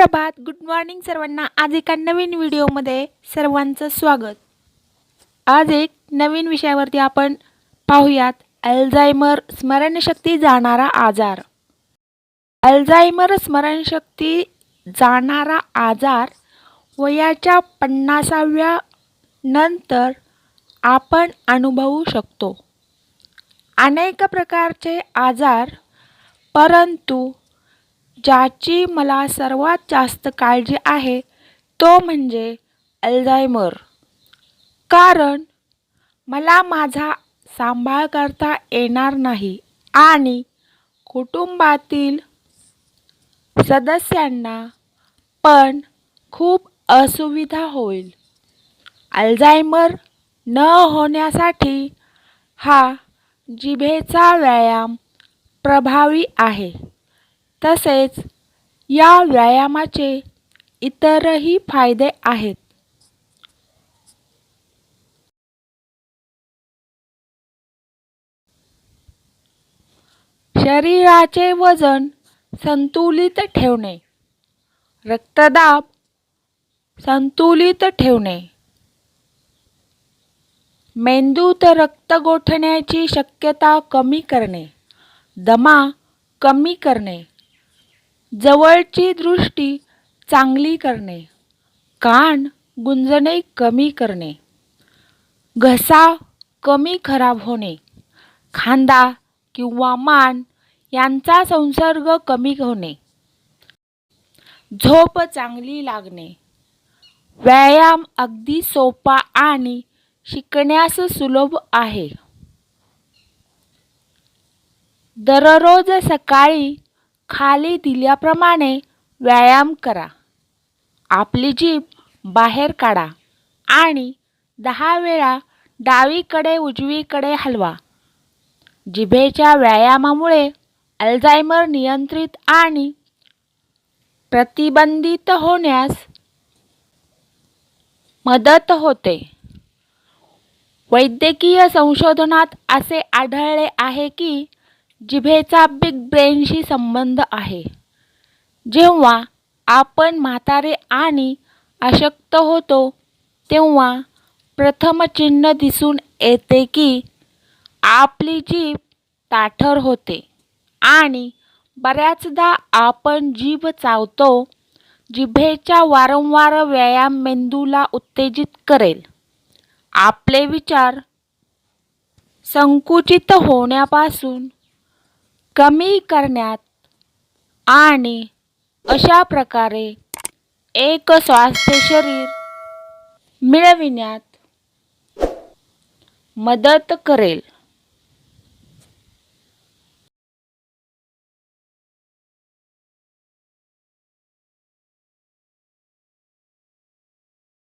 सुप्रभात. Good morning सर्वांना. आज एका नवीन व्हिडिओमध्ये सर्वांचं स्वागत. आज एक नवीन विषयावरती आपण पाहूयात. अल्झायमर स्मरणशक्ती जाणारा आजार. अल्झायमर स्मरणशक्ती जाणारा आजार वयाच्या पन्नासाव्या नंतर आपण अनुभवू शकतो. अनेक प्रकारचे आजार परंतु ज्याची मला सर्वात जास्त काळजी आहे तो म्हणजे अल्झायमर कारण मला माझा सांभाळ करता येणार नाही आणि कुटुंबातील सदस्यांना पण खूप असुविधा होईल. अल्झायमर न होण्यासाठी हा जिभेचा व्यायाम प्रभावी आहे. तसेच या व्यायामाचे इतरही फायदे आहेत. शरीराचे वजन संतुलित ठेवणे. रक्तदाब संतुलित ठेवणे. मेंदूत रक्त गोठण्याची शक्यता कमी करणे. दमा कमी करणे. जवळची दृष्टी चांगली करणे कान गुंजणे कमी करणे घसा कमी खराब होणे खांदा किंवा मान यांचा संसर्ग कमी होणे झोप चांगली लागणे व्यायाम अगदी सोपा आणि शिकण्यास सुलभ आहे. दररोज सकाळी खाली दिल्याप्रमाणे व्यायाम करा. आपली जीभ बाहेर काढा आणि दहा वेळा डावीकडे उजवीकडे हलवा. जिभेच्या व्यायामामुळे अल्झायमर नियंत्रित आणि प्रतिबंधित होण्यास मदत होते. वैद्यकीय संशोधनात असे आढळले आहे की जिभेचा बिग ब्रेनशी संबंध आहे. जेव्हा आपण म्हातारे आणि अशक्त होतो तेव्हा प्रथम चिन्ह दिसून येते की आपली जीभ ताठर होते आणि बऱ्याचदा आपण जीभ चावतो जिभेचा वारंवार व्यायाम मेंदूला उत्तेजित करेल. आपले विचार संकुचित होण्यापासून कमी करण्यात आणि अशा प्रकारे एक स्वास्थ्य शरीर मिळविण्यात मदत करेल.